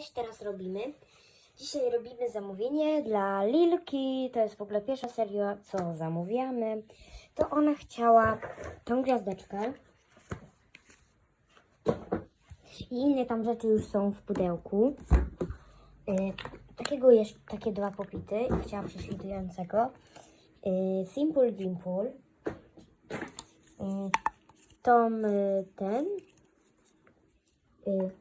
Cześć, teraz robimy. Dzisiaj robimy zamówienie dla Lilki. To jest w ogóle pierwsza seria, co zamawiamy. To ona chciała tą gwiazdeczkę. I inne tam rzeczy już są w pudełku. Y, takiego jeszcze, takie dwa popity. I chciała prześwitującego. Y, Simple Dimple. Y, Tom ten. Y,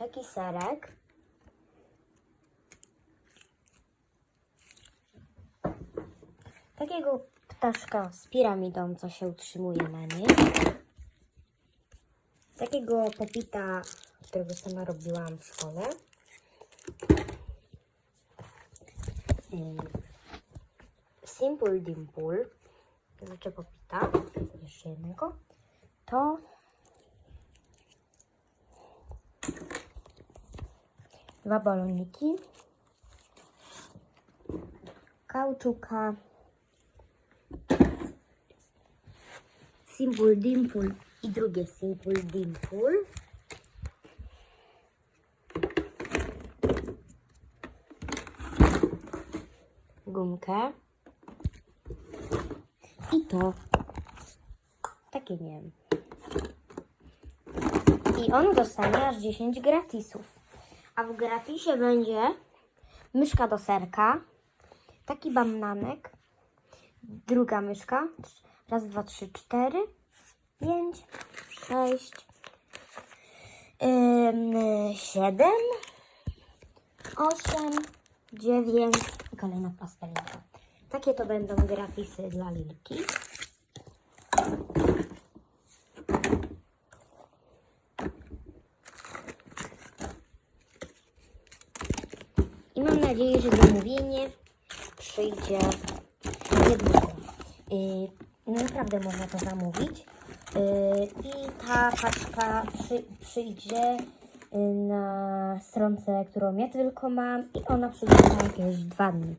taki serek. Takiego ptaszka z piramidą, co się utrzymuje na niej. Takiego popita, którego sama robiłam w szkole. Simple Dimple, to znaczy popita, jeszcze jednego. To dwa baloniki, kauczuka, Simple Dimple i drugie Simple Dimple. Gumkę. I to. Takie nie wiem. I on dostanie aż 10 gratisów. A w gratisie będzie myszka do serka, taki bananek, druga myszka, raz, dwa, trzy, cztery, pięć, sześć, ym, siedem, osiem, dziewięć i kolejna plastelinka. Takie to będą gratisy dla Lilki. I mam nadzieję, że zamówienie przyjdzie niedługo. Yy, naprawdę można to zamówić. Yy, I ta paczka przy, przyjdzie yy, na stronce, którą ja tylko mam i ona przyjdzie za jakieś dwa dni.